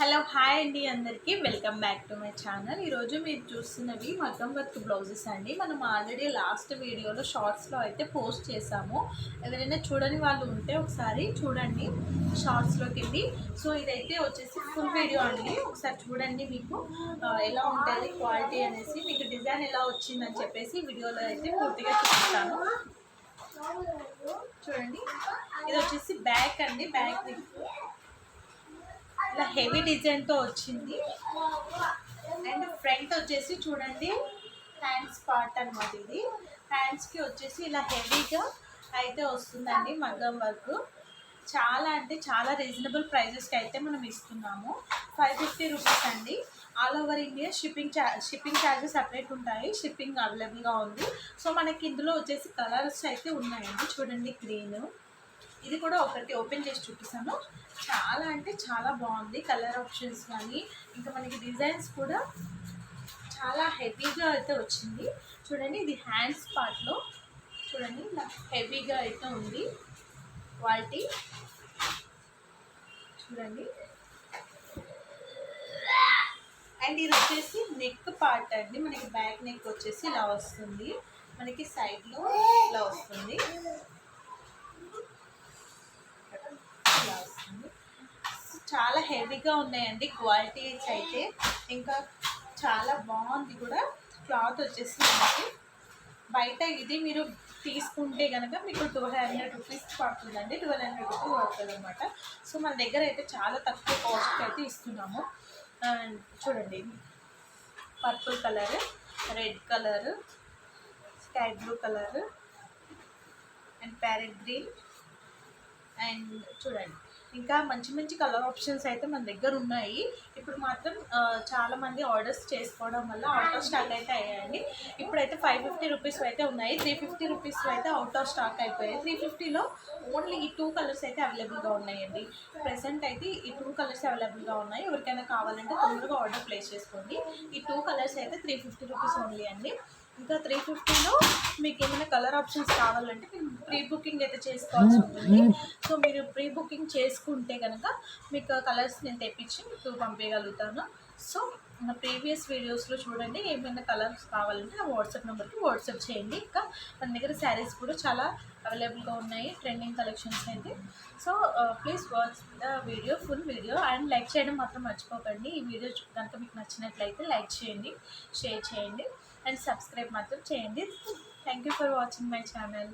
Hello hi అండి అందరికీ. Welcome back to my channel. ఈరోజు మీరు చూస్తున్నవి మగ్గం వర్క్ బ్లౌజెస్ అండి. మనం ఆల్రెడీ లాస్ట్ వీడియోలో షార్ట్స్లో అయితే పోస్ట్ చేసాము ఎవరైనా చూడని వాళ్ళు ఉంటే ఒకసారి చూడండి షార్ట్స్లోకి వెళ్ళి. సో ఇదైతే వచ్చేసి ఫుల్ వీడియో అండి. ఒకసారి చూడండి మీకు ఎలా ఉంటుంది క్వాలిటీ అనేసి. మీకు డిజైన్ ఎలా వచ్చిందని చెప్పేసి వీడియోలో అయితే పూర్తిగా చూపిస్తాను. చూడండి. ఇది వచ్చేసి బ్యాక్ అండి. బ్యాక్ ఇట్లా హెవీ డిజైన్తో వచ్చింది. అండ్ ఫ్రంట్ వచ్చేసి చూడండి హ్యాండ్స్ పార్ట్ అనమాట ఇది. హ్యాండ్స్కి వచ్చేసి ఇలా హెవీగా అయితే వస్తుందండి మగ్గం వర్క్. చాలా అంటే చాలా రీజనబుల్ ప్రైజెస్కి అయితే మనం ఇస్తున్నాము. ఫైవ్ ఫిఫ్టీ రూపీస్ అండి. ఆల్ ఓవర్ ఇండియా షిప్పింగ్ చా షిప్పింగ్ ఛార్జెస్ సపరేట్ ఉంటాయి. షిప్పింగ్ అవైలబుల్గా ఉంది. సో మనకి ఇందులో వచ్చేసి కలర్స్ అయితే ఉన్నాయండి. చూడండి గ్రీన్ ఇది కూడా ఒకటి ఓపెన్ చేసి చూపిస్తాను. చాలా అంటే చాలా బాగుంది కలర్ ఆప్షన్స్ కానీ ఇంకా మనకి డిజైన్స్ కూడా చాలా హెవీగా అయితే వచ్చింది. చూడండి ఇది హ్యాండ్స్ పార్ట్లో చూడండి ఇలా హెవీగా అయితే ఉంది క్వాలిటీ. చూడండి. అండ్ ఇది వచ్చేసి నెక్ పార్ట్ అండి. మనకి బ్యాక్ నెక్ వచ్చేసి ఇలా వస్తుంది. మనకి సైడ్లో ఇలా వస్తుంది ఇలా వస్తుంది చాలా హెవీగా ఉన్నాయండి క్వాలిటీస్ అయితే. ఇంకా చాలా బాగుంది కూడా. క్లాత్ వచ్చేసి మనకి. బయట ఇది మీరు తీసుకుంటే కనుక మీకు టూ హండ్రెడ్ రూపీస్ పడుతుందండి. ట్వెల్వ్ హండ్రెడ్ రూపీస్ పడుతుంది అనమాట సో మన దగ్గర అయితే చాలా తక్కువ కాస్ట్ అయితే ఇస్తున్నాము. అండ్ చూడండి. Purple colour red colour sky blue colour and parrot green and చూడండి. ఇంకా మంచి మంచి కలర్ ఆప్షన్స్ అయితే మన దగ్గర ఉన్నాయి. ఇప్పుడు మాత్రం చాలామంది చాలా మంది ఆర్డర్స్ చేసుకోవడం వల్ల అవుట్ ఆఫ్ స్టాక్ అయితే అయ్యాయండి. ఇప్పుడైతే ఫైవ్ ఫిఫ్టీ రూపీస్ అయితే ఉన్నాయి. త్రీ ఫిఫ్టీ రూపీస్ అయితే అవుట్ ఆఫ్ స్టాక్ అయిపోయాయి. త్రీ ఫిఫ్టీలో ఓన్లీ ఈ టూ కలర్స్ అయితే అవైలబుల్గా ఉన్నాయండి. ప్రెసెంట్ అయితే ఈ టూ కలర్స్ అవైలబుల్గా ఉన్నాయి. ఎవరికైనా కావాలంటే తొందరగా ఆర్డర్ ప్లేస్ చేసుకోండి. ఈ టూ కలర్స్ అయితే త్రీ ఫిఫ్టీ రూపీస్ ఓన్లీ అండి. ఇంకా త్రీ ఫిఫ్టీలో మీకు ఏమైనా కలర్ ఆప్షన్స్ కావాలంటే మీరు ప్రీ బుకింగ్ అయితే చేసుకోవాల్సి ఉంటుంది. సో మీరు ప్రీ బుకింగ్ చేసుకుంటే కనుక మీకు కలర్స్ నేను తెప్పించి మీకు పంపించగలుగుతాను సో నా ప్రీవియస్ వీడియోస్లో చూడండి ఏమైనా కలర్స్ కావాలంటే నా వాట్సాప్ నెంబర్కి వాట్సాప్ చేయండి. ఇంకా మన దగ్గర శారీస్ కూడా చాలా అవైలబుల్గా ఉన్నాయి ట్రెండింగ్ కలెక్షన్స్ అయితే. So please watch the video full video and like చేయడం మాత్రం మర్చిపోకండి. ఈ వీడియో కనుక మీకు నచ్చినట్లయితే లైక్ చేయండి షేర్ చేయండి. అండ్ సబ్స్క్రైబ్ మాత్రం చేయండి. Thank you for watching my channel